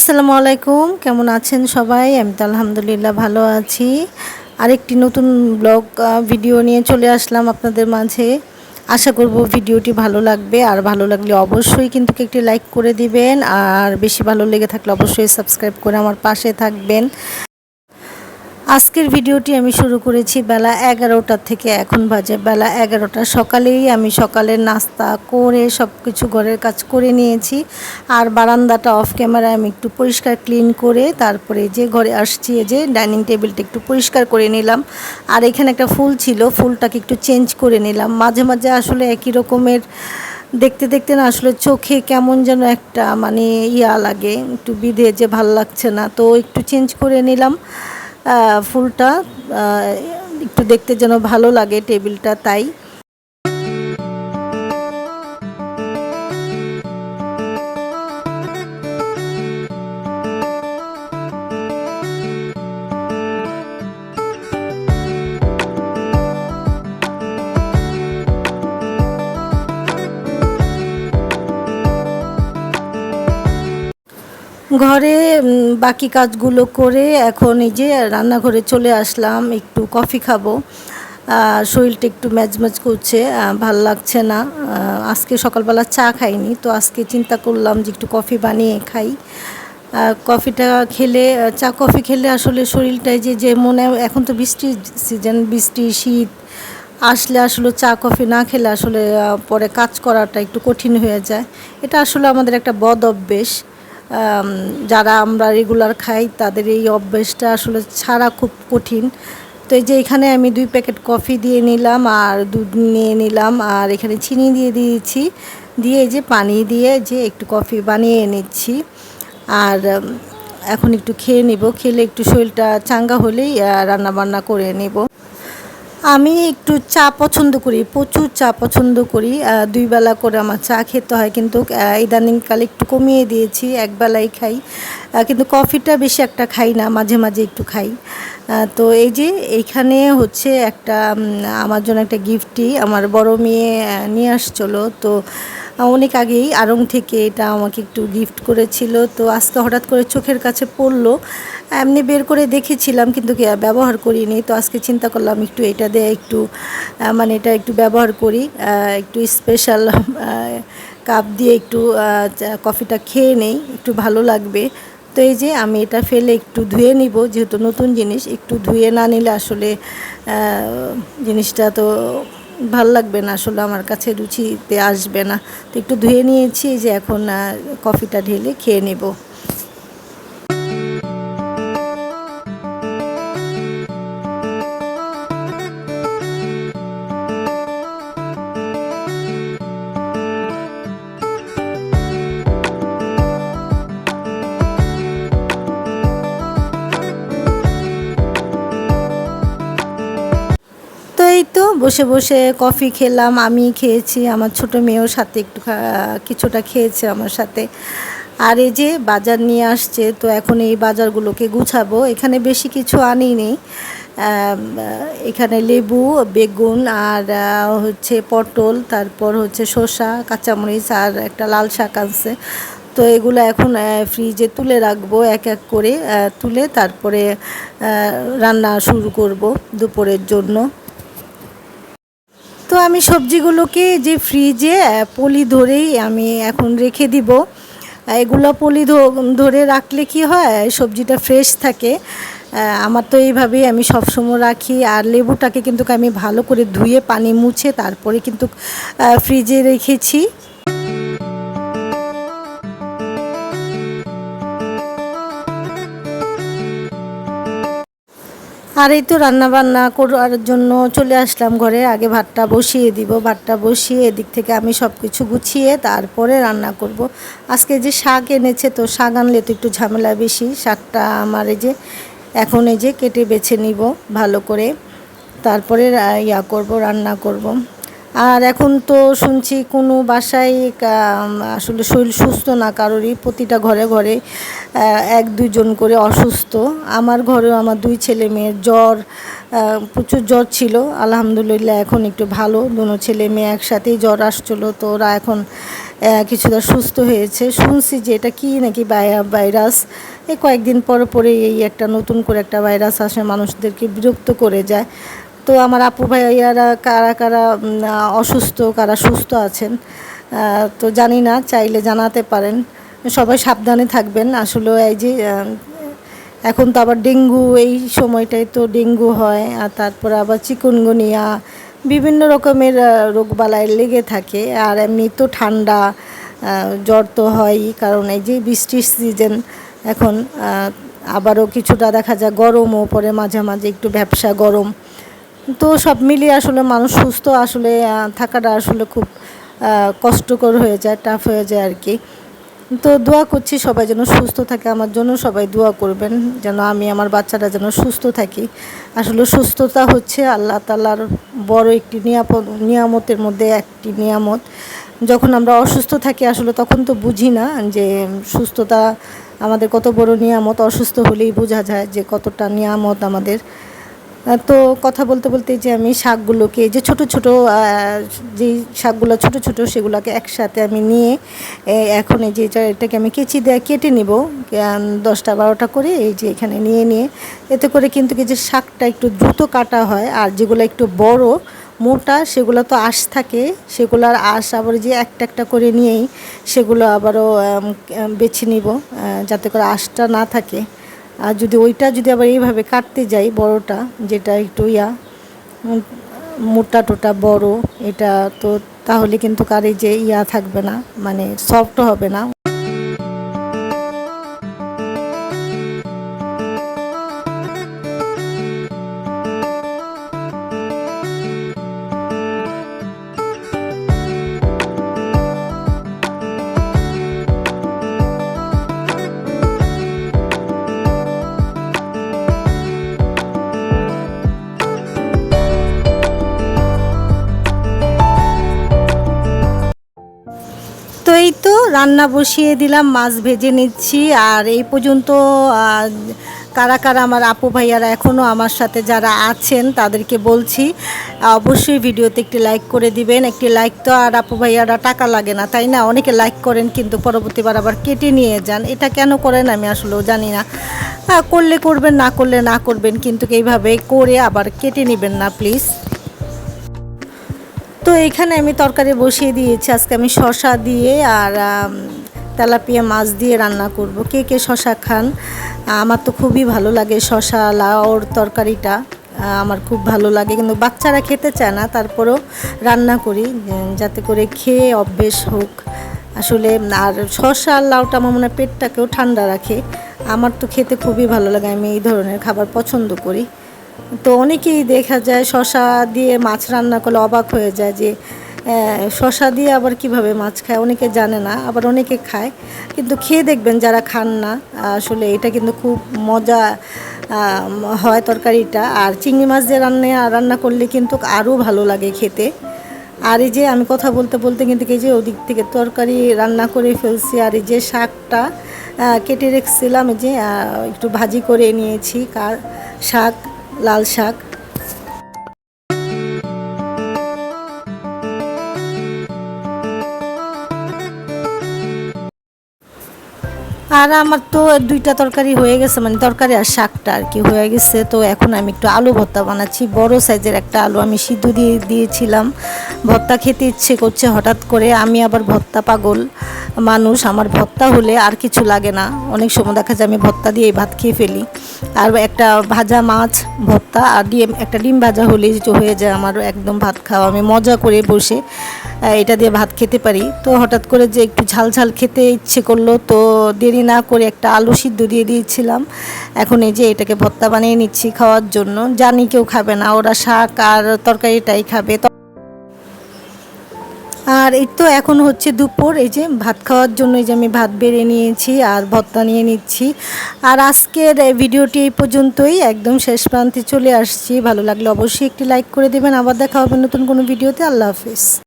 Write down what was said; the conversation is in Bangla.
আসসালামু আলাইকুম। কেমন আছেন সবাই? আমি তো আলহামদুলিল্লাহ ভালো আছি। আরেকটি নতুন ব্লগ ভিডিও নিয়ে চলে আসলাম আপনাদের মাঝে। আশা করব ভিডিওটি ভালো লাগবে। আর ভালো লাগলে অবশ্যই কিন্তু একটি লাইক করে দিবেন। আর বেশি ভালো লেগে থাকলে অবশ্যই সাবস্ক্রাইব করে আমার পাশে থাকবেন। আজকের ভিডিওটি আমি শুরু করেছি বেলা এগারোটার থেকে এখন বাজে। বেলা এগারোটা সকালেই আমি সকালের নাস্তা করে সব কিছু ঘরের কাজ করে নিয়েছি। আর বারান্দাটা অফ ক্যামেরায় আমি একটু পরিষ্কার ক্লিন করে তারপরে যে ঘরে আসছি যে ডাইনিং টেবিলটা একটু পরিষ্কার করে নিলাম। আর এখানে একটা ফুল ছিল, ফুলটাকে একটু চেঞ্জ করে নিলাম। মাঝে মাঝে আসলে একই রকমের দেখতে দেখতে না আসলে চোখে কেমন যেন একটা মানে ইয়া লাগে, একটু বিধে যে ভালো লাগছে না। তো একটু চেঞ্জ করে নিলাম। ফুলটা একটু দেখতে যেন ভালো লাগে টেবিলটা তাই। ঘরে বাকি কাজগুলো করে এখন এই যে রান্নাঘরে চলে আসলাম, একটু কফি খাব। শরীরটা একটু ম্যাজম্যাজ করছে ভালো লাগছে না। আজকে সকালবেলা চা খাইনি, তো আজকে চিন্তা করলাম যে একটু কফি বানিয়ে খাই। কফিটা খেলে চা কফি খেলে আসলে শরীরটায় যে যে মনে, এখন তো বৃষ্টির সিজন বৃষ্টি, শীত, আসলে আসলে চা কফি না খেলে আসলে পরে কাজ করাটা একটু কঠিন হয়ে যায়। এটা আসলে আমাদের একটা বদ অভ্যেস। যারা আমরা রেগুলার খাই, তাদের এই অভ্যেসটা আসলে ছাড়া খুব কঠিন। তো এই যে এখানে আমি দুই প্যাকেট কফি দিয়ে নিলাম আর দুধ নিয়ে নিলাম আর এখানে চিনি দিয়ে দিয়েছি। দিয়ে যে পানি দিয়ে যে একটু কফি বানিয়ে নিচ্ছি। আর এখন একটু খেয়ে নিব। খেলে একটু শরীরটা চাঙ্গা হলেই রান্না বান্না করে নেব। আমি একটু চা পছন্দ করি, প্রচুর চা পছন্দ করি। দুই বেলা করে আমার চা খেতে হয় কিন্তু ইদানিংকালে একটু কমিয়ে দিয়েছি, এক বেলাই খাই। কিন্তু কফিটা বেশি একটা খাই না, মাঝে মাঝে একটু খাই। তো এই যে এইখানে হচ্ছে একটা আমার জন্য একটা গিফটই, আমার বড় মেয়ে নিয়ে আসছিল। তো অনেক আগেই আড়ং থেকে এটা আমাকে একটু গিফট করেছিল। তো আজকে হঠাৎ করে চোখের কাছে পড়ল। এমনি বের করে দেখেছিলাম কিন্তু ব্যবহার করিনি। তো আজকে চিন্তা করলাম একটু এটা দিয়ে একটু মানে এটা একটু ব্যবহার করি। একটু স্পেশাল কাপ দিয়ে একটু কফিটা খেয়ে নেই, একটু ভালো লাগবে। তো এই যে আমি এটা ফেলে একটু ধুয়ে নিব, যেহেতু নতুন জিনিস, একটু ধুয়ে না নিলে আসলে জিনিসটা তো ভালো লাগবে না, আসলে আমার কাছে রুচিতে আসবে না। তো একটু ধুয়ে নিয়েছি, যে এখন কফিটা ঢেলে খেয়ে নেব। বসে বসে কফি খেলাম, আমি খেয়েছি, আমার ছোট মেয়েও সাথে একটু কিছুটা খেয়েছে আমার সাথে। আর এই যে বাজার নিয়ে আসছে, তো এখন এই বাজারগুলোকে গুছাবো। এখানে বেশি কিছু আনিনি। এখানে লেবু, বেগুন আর হচ্ছে পটল, তারপর হচ্ছে শসা, কাঁচামরিচ আর একটা লাল শাক আনছে। তো এগুলো এখন ফ্রিজে তুলে রাখব এক এক করে তুলে তারপরে রান্না শুরু করব দুপুরের জন্য। আমি সবজিগুলোকে যে ফ্রিজে পলি ধরেই আমি এখন রেখে দিব। এগুলো পলি ধরে রাখলে কি হয়, সবজিটা ফ্রেশ থাকে। আমার তো এইভাবেই আমি সবসময় রাখি। আর লেবুটাকে কিন্তু আমি ভালো করে ধুয়ে, পানি মুছে তারপরে কিন্তু ফ্রিজে রেখেছি। আর এই তো রান্না বান্না করার জন্য চলে আসলাম ঘরে। আগে ভাতটা বসিয়ে দিব। ভাতটা বসিয়ে এদিক থেকে আমি সব কিছু গুছিয়ে তারপরে রান্না করব। আজকে যে শাক এনেছে, তো শাক আনলে তো একটু ঝামেলা বেশি। শাকটা আমার এই যে, এখন এই যে কেটে বেছে নিব ভালো করে। তারপরে ইয়া করব, রান্না করব। আর এখন তো শুনছি কোনো বাসায় আসলে শরীর সুস্থ না কারোরই, প্রতিটা ঘরে ঘরে এক দুজন করে অসুস্থ। আমার ঘরেও আমার দুই ছেলে মেয়ের জ্বর প্রচুর জ্বর ছিল। আলহামদুলিল্লাহ এখন একটু ভালো, দুনো ছেলে মেয়ে একসাথেই জ্বর আসছিল, তো ওরা এখন কিছুটা সুস্থ হয়েছে। শুনছি যে এটা কি নাকি ভাইরাস? এই কয়েকদিন পর পরে এই একটা নতুন করে একটা ভাইরাস আসে, মানুষদেরকে বিরক্ত করে যায়। তো আমার আপু ভাইয়ারা কারা কারা অসুস্থ কারা সুস্থ আছেন তো জানি না চাইলে জানাতে পারেন। সবাই সাবধানে থাকবেন। আসলে এই যে এখন তো আবার ডেঙ্গু এই সময়টায় তো ডেঙ্গু হয় আর তারপর আবার চিকুনগুনিয়া বিভিন্ন রকমের আহ, রোগবালাই লেগে থাকে। আর এমনি তো ঠান্ডা জ্বর তো হয়ই কারণ এই যে বৃষ্টির সিজন এখন আবারও কিছুটা দেখা যায় গরমও পড়ে মাঝে মাঝে একটু ব্যবসা গরম। তো সব মিলিয়ে আসলে মানুষ সুস্থ আসলে থাকাটা আসলে খুব কষ্টকর হয়ে যায় টাফ হয়ে যায় আর কি। তো দোয়া করছি সবাই যেন সুস্থ থাকে, আমার জন্য সবাই দোয়া করবেন, যেন আমি আমার বাচ্চারা যেন সুস্থ থাকি। আসলে সুস্থতা হচ্ছে আল্লাহ তালার বড় একটি নিয়াপদ, নিয়ামতের মধ্যে একটি নিয়ামত। যখন আমরা অসুস্থ থাকি আসলে তখন তো বুঝি না যে সুস্থতা আমাদের কত বড় নিয়ামত, অসুস্থ হলেই বোঝা যায় যে কতটা নিয়ামত আমাদের। তো কথা বলতে বলতে যে আমি শাকগুলোকে, যে ছোট ছোট যে শাকগুলো ছোট ছোট সেগুলোকে একসাথে আমি নিয়ে এখন এই যে এটা- এটাকে আমি কেচি দেওয়া কেটে নিব দশটা বারোটা করে এই যে এখানে নিয়ে নিয়ে। এতে করে কিন্তু কি যে শাকটা একটু দ্রুত কাটা হয়, আর যেগুলো একটু বড়, মোটা, সেগুলো তো আঁশ থাকে, সেগুলোর আঁশ আবার যে একটা একটা করে নিয়েই সেগুলো আবারও বেছে নিব যাতে করে আঁশটা না থাকে। আর যদি ওইটা যদি আবার এইভাবে কাটতে যাই, বড়টা, যেটা একটু ইয়া মোটা টোটা বড়, এটা তো তাহলে কিন্তু কারে যে ইয়া থাকবে না মানে সফট হবে না। রান্না বসিয়ে দিলাম, মাছ ভেজে নিচ্ছি। আর এই পর্যন্ত কারা কারা আমার আপু ভাইয়ারা এখনও আমার সাথে যারা আছেন তাদেরকে বলছি, অবশ্যই ভিডিওতে একটি লাইক করে দিবেন। একটি লাইক তো আর আপু ভাইয়ারা টাকা লাগে না, তাই না? অনেকে লাইক করেন কিন্তু পরবর্তীবার আবার কেটে নিয়ে যান। এটা কেন করেন আমি আসলেও জানি না। করলে করবেন, না করলে না করবেন, কিন্তু এইভাবে করে আবার কেটে নেবেন না প্লিজ তো এখানে আমি তরকারি বসিয়ে দিয়েছি। আজকে আমি শশা দিয়ে আর তেলাপিয়া মাছ দিয়ে রান্না করব। কে কে শশা খান? আমার তো খুবই ভালো লাগে শশা লাউর তরকারিটা। আমার খুব ভালো লাগে। কিন্তু বাচ্চারা খেতে চায় না, তারপরেও রান্না করি, যাতে করে খেয়ে অভ্যেস হোক। আসলে, আর শশা আর লাউটা আমার মনে হয় পেটটাকেও ঠান্ডা রাখে। আমার তো খেতে খুবই ভালো লাগে। আমি এই ধরনের খাবার পছন্দ করি। তো অনেকেই দেখা যায় শশা দিয়ে মাছ রান্না করলে অবাক হয়ে যায় যে শশা দিয়ে আবার কীভাবে মাছ খায়? অনেকে জানে না, আবার অনেকে খায়। কিন্তু খেয়ে দেখবেন যারা খান না, আসলে এটা কিন্তু খুব মজা হয় তরকারিটা। আর চিংড়ি মাছ দিয়ে রান্না রান্না করলে কিন্তু আরও ভালো লাগে খেতে। আর এই যে আমি কথা বলতে বলতে কিন্তু এই যে ওদিক থেকে তরকারি রান্না করে ফেলছি, আর এই যে শাকটা কেটে রেখেছিলাম যে একটু ভাজি করে নিয়েছি, কার, শাক। লাল শাক। আর আমার তো দুইটা তরকারি হয়ে গেছে মানে তরকারি আর শাকটা আর কি হয়ে গেছে। তো এখন আমি একটু আলু ভর্তা বানাচ্ছি। বড় সাইজের একটা আলু আমি সিদ্ধ দিয়ে দিয়েছিলাম। ভর্তা খেতে ইচ্ছে করছে হঠাৎ করে। আমি আবার ভর্তা পাগল মানুষ। আমার ভর্তা হলে আর কিছু লাগে না। অনেক সময় দেখা যায় আমি ভর্তা দিয়ে ভাত খেয়ে ফেলি। আর একটা ভাজা মাছ ভর্তা আর ডিম, একটা ডিম ভাজা হলেই হয়ে যায় আমার একদম ভাত খাওয়া। আমি মজা করে বসে এটা দিয়ে ভাত খেতে পারি। তো হঠাৎ করে যে একটু ঝাল ঝাল খেতে ইচ্ছে করল, তো দেরি না করে একটা আলু সিদ্ধ দিয়ে দিয়েছিলাম। এখন এই যে এটাকে ভর্তা বানিয়ে নিচ্ছি খাওয়ার জন্য। জানি কেউ খাবে না, ওরা শাক আর তরকারিটাই খাবে। আর এই তো এখন হচ্ছে দুপুর, এই যে ভাত খাওয়ার জন্য এই যে আমি ভাত বেড়ে নিয়েছি আর ভর্তা নিয়ে নিচ্ছি। আর আজকের ভিডিওটি এই পর্যন্তই, একদম শেষ প্রান্তে চলে আসছি। ভালো লাগলে অবশ্যই একটি লাইক করে দেবেন। আবার দেখা হবে নতুন কোনো ভিডিওতে। আল্লাহ হাফিজ।